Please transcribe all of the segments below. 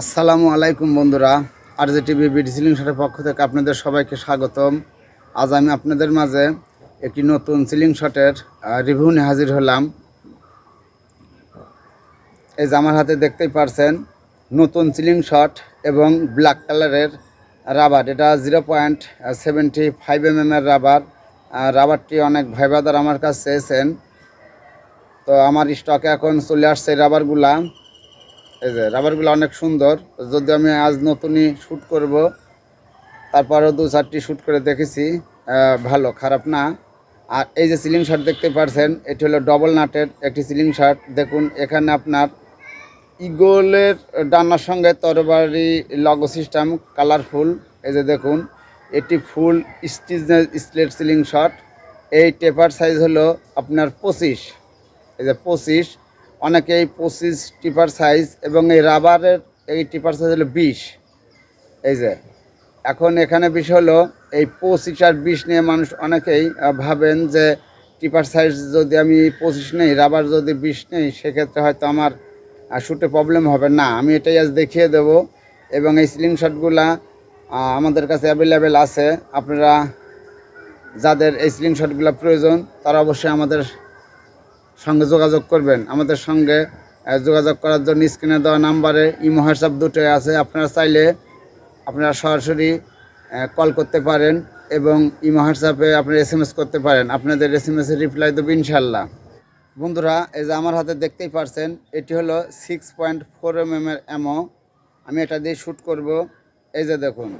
আসসালামু আলাইকুম বন্ধুরা আর যে টিভি বিডি সিলিং শটের পক্ষ থেকে আপনাদের সবাইকে স্বাগতম। আজ আমি আপনাদের মাঝে একটি নতুন সিলিং শটের রিভিউ নিয়ে হাজির হলাম। এই যে আমার হাতে দেখতেই পারছেন, নতুন সিলিং শট এবং ব্ল্যাক কালারের রাবার। এটা zero point seventy five M এর রাবার। রাবারটি অনেক ভাইবাদার আমার কাছে চেয়েছেন। তো আমার স্টকে এখন চলে আসছে রাবারগুলা। এই যে রাবারগুলো অনেক সুন্দর। যদি আমি আজ নতুনই শ্যুট করব, তারপরেও দু চারটি শ্যুট করে দেখেছি ভালো, খারাপ না। আর এই যে সিলিং শার্ট দেখতে পারছেন, এটি হলো ডবল নাটের একটি সিলিং শার্ট দেখুন, এখানে আপনার ইগলের ডানার সঙ্গে তরবারি লগো সিস্টেম কালারফুল এই যে দেখুন, এটি full stitch slate slingshot এই টেপার সাইজ হলো আপনার পঁচিশ। এই যে পঁচিশ অনেকেই পঁচিশ টিপার সাইজ এবং এই রাবারের এই টিপার সাইজ হলো বিশ। এই যে, এখন এখানে বিষয় হলো, এই পঁচিশ আর বিশ নিয়ে মানুষ অনেকেই ভাবেন যে টিপার সাইজ যদি আমি পঁচিশ নেই, রাবার যদি বিশ নেই, সেক্ষেত্রে হয়তো আমার শ্যুটে প্রবলেম হবে। না, আমি এটাই আজ দেখিয়ে দেব এবং এই সিলিং শটগুলা আমাদের কাছে অ্যাভেলেবেল আছে। আপনারা যাদের এই সিলিং শটগুলো প্রয়োজন, তারা অবশ্যই আমাদের সঙ্গে যোগাযোগ করবেন। আমাদের সঙ্গে যোগাযোগ করার জন্য স্ক্রিনে দেওয়া নাম্বারে ইমো, হোয়াটসঅ্যাপ দুটোই আছে। আপনারা চাইলে আপনারা সরাসরি কল করতে পারেন এবং ইমো, হোয়াটসঅ্যাপে আপনারা এস এম এস করতে পারেন। আপনাদের এস এম এসের রিপ্লাই দেবো ইনশাল্লাহ বন্ধুরা, এই যে আমার হাতে দেখতেই পারছেন, এটি হলো সিক্স পয়েন্ট ফোর এম এর অ্যামো আমি এটা দিয়ে শ্যুট করব। এই যে দেখুন,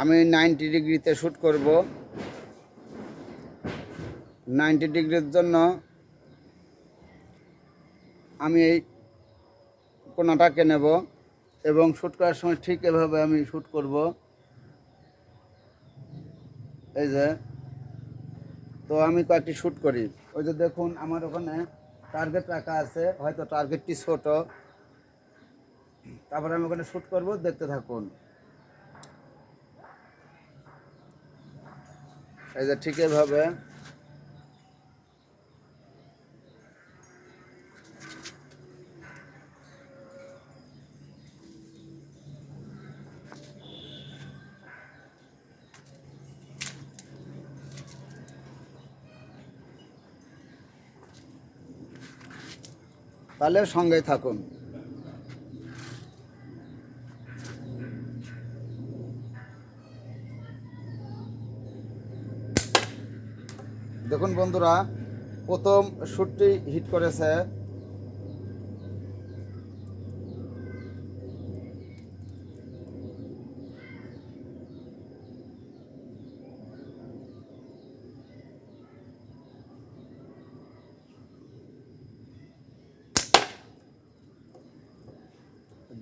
আমি নাইনটি ডিগ্রিতে শ্যুট করব। নাইনটি ডিগ্রির জন্য আমি এই কোনাটাকে নেব এবং শ্যুট করার সময় ঠিক এভাবে আমি শ্যুট করব। এই যে। তো আমি কয়েকটি শ্যুট করি। ওই যে দেখুন, আমার ওখানে টার্গেট রাখা আছে। হয়তো টার্গেটটি ছোট। তারপরে আমি ওখানে শ্যুট করব, দেখতে থাকুন। এই যে ঠিক এভাবে তাহলে সঙ্গে থাকুন। দেখুন বন্ধুরা প্রথম শুটটি হিট করেছে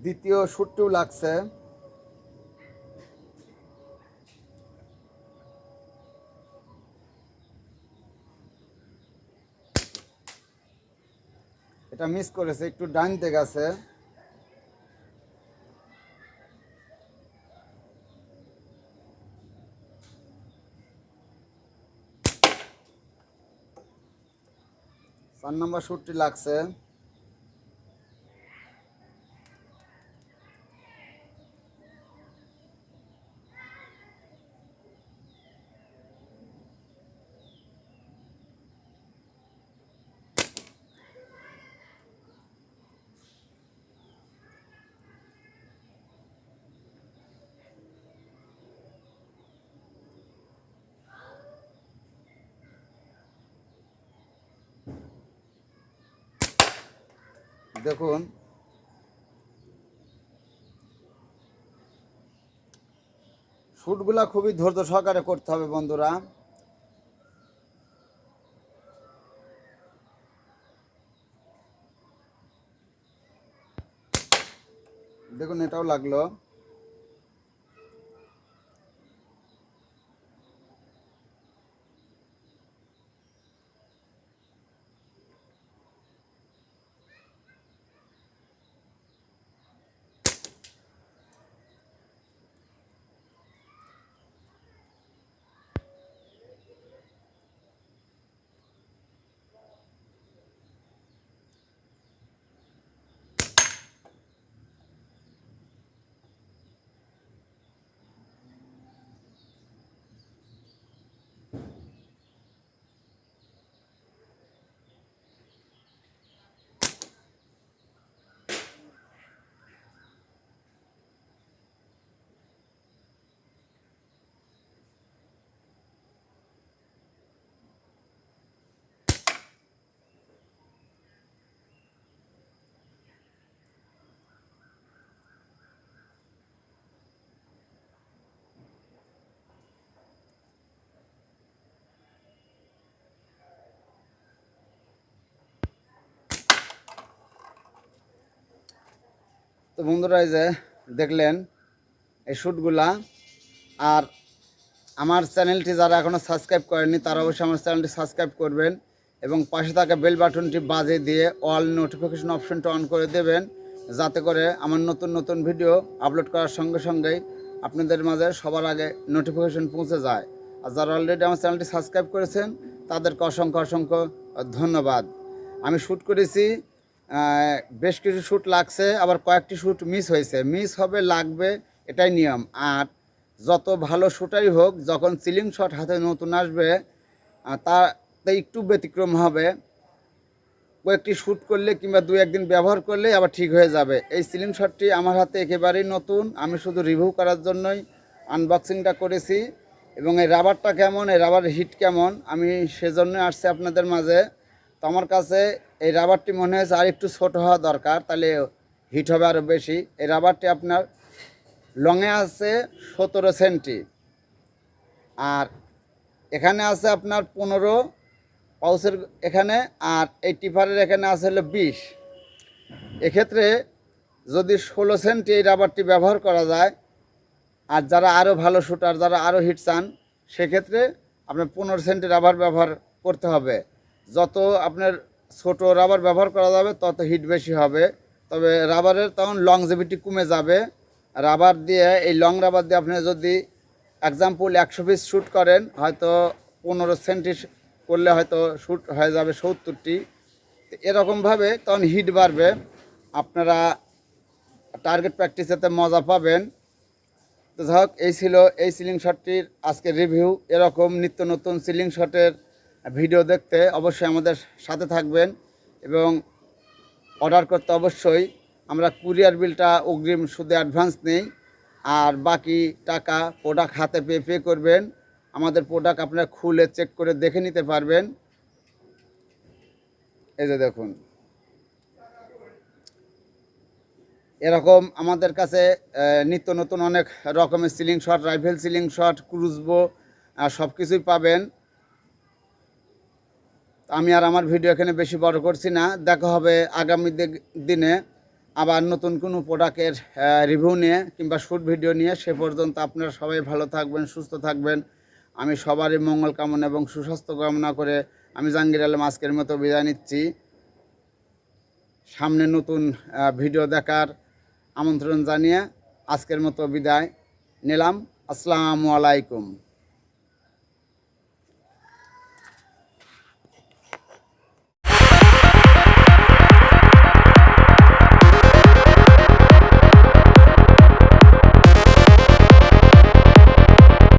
দ্বিতীয় শ্যুটটিও লাগছে। এটা মিস করেছে একটু ডাইন দিকে আছে চার নম্বর শ্যুটটি লাগছে। দেখুন। শ্যুটগুলা খুবই ধৈর্য সহকারে করতে হবে বন্ধুরা। দেখুন এটাও লাগল। তো বন্ধুরা এই যে দেখলেন এই শ্যুটগুলা। আর আমার চ্যানেলটি যারা এখনও সাবস্ক্রাইব করেনি তারা অবশ্যই আমার চ্যানেলটি সাবস্ক্রাইব করবেন এবং পাশে থাকা বেল বাটনটি বাজে দিয়ে অল নোটিফিকেশন অপশনটা অন করে দেবেন, যাতে করে আমার নতুন নতুন ভিডিও আপলোড করার সঙ্গে সঙ্গেই আপনাদের মাঝে সবার আগে নোটিফিকেশন পৌঁছে যায়। আর যারা অলরেডি আমার চ্যানেলটি সাবস্ক্রাইব করেছেন, তাদেরকে অসংখ্য অসংখ্য ধন্যবাদ। আমি শ্যুট করেছি বেশ কিছু শ্যুট লাগছে, আবার কয়েকটি শ্যুট মিস হয়েছে। মিস হবে, লাগবে, এটাই নিয়ম। আর যত ভালো শ্যুটারই হোক, যখন সিলিং শট হাতে নতুন আসবে তাতে একটু ব্যতিক্রম হবে। কয়েকটি শ্যুট করলে কিংবা দু একদিন ব্যবহার করলে আবার ঠিক হয়ে যাবে। এই সিলিং শটটি আমার হাতে একেবারেই নতুন। আমি শুধু রিভিউ করার জন্যই আনবক্সিংটা করেছি। এবং এই রাবারটা কেমন, এই রাবার হিট কেমন, আমি সেজন্য আসছি আপনাদের মাঝে। তো আমার কাছে এই রাবারটি মনে হয়েছে আর একটু ছোট হওয়া দরকার, তাহলে হিট হবে আরও বেশি। এই রাবারটি আপনার লংয়ে আছে সতেরো সেন্টি আর এখানে আছে আপনার পনেরো পাউসের এখানে, আর এই টিফারের এখানে আছে হলো বিশ। এক্ষেত্রে যদি ষোলো সেন্টি এই রাবারটি ব্যবহার করা যায়, আর যারা আরও ভালো শুটার যারা আরও হিট চান, সেক্ষেত্রে আপনার পনেরো সেন্টি রাবার ব্যবহার করতে হবে। যত আপনার ছোট রাবার ব্যবহার করা যাবে, তত হিট বেশি হবে। তবে রাবারের তখন লংজিভিটি কমে যাবে। রাবার দিয়ে, এই লং রাবার দিয়ে আপনি যদি এক্সাম্পল একশো পিস শ্যুট করেন, হয়তো পনেরো সেন্টি করলে হয়তো শ্যুট হয়ে যাবে সত্তরটি। এরকমভাবে তখন হিট বাড়বে। আপনারা টার্গেট প্র্যাকটিসেতে মজা পাবেন। তো যাই এই ছিল এই সিলিং শটটির আজকে রিভিউ এরকম নিত্য নতুন সিলিং শটের ভিডিও দেখতে অবশ্যই আমাদের সাথে থাকবেন এবং অর্ডার করতে অবশ্যই আমরা কুরিয়ার বিলটা অগ্রিম সুদে অ্যাডভান্স নেই আর বাকি টাকা প্রোডাক্ট হাতে পেয়ে পে করবেন। আমাদের প্রোডাক্ট আপনারা খুলে চেক করে দেখে নিতে পারবেন। এই যে দেখুন। এরকম আমাদের কাছে নিত্য নতুন অনেক রকমের ceiling shot, rifle ceiling shot, crossbow সব কিছুই পাবেন। আমি আর আমার ভিডিও এখানে বেশি বড় করছি না। দেখা হবে আগামী দিনে আবার নতুন কোনো প্রোডাক্টের রিভিউ নিয়ে কিংবা শ্যুট ভিডিও নিয়ে। সে পর্যন্ত আপনারা সবাই ভালো থাকবেন, সুস্থ থাকবেন। আমি সবারই মঙ্গল কামনা এবং সুস্বাস্থ্য কামনা করে আমি জাহাঙ্গীর আলম আজকের মতো বিদায় নিচ্ছি। সামনে নতুন ভিডিও দেখার আমন্ত্রণ জানিয়ে আজকের মতো বিদায় নিলাম। আসসালামু আলাইকুম।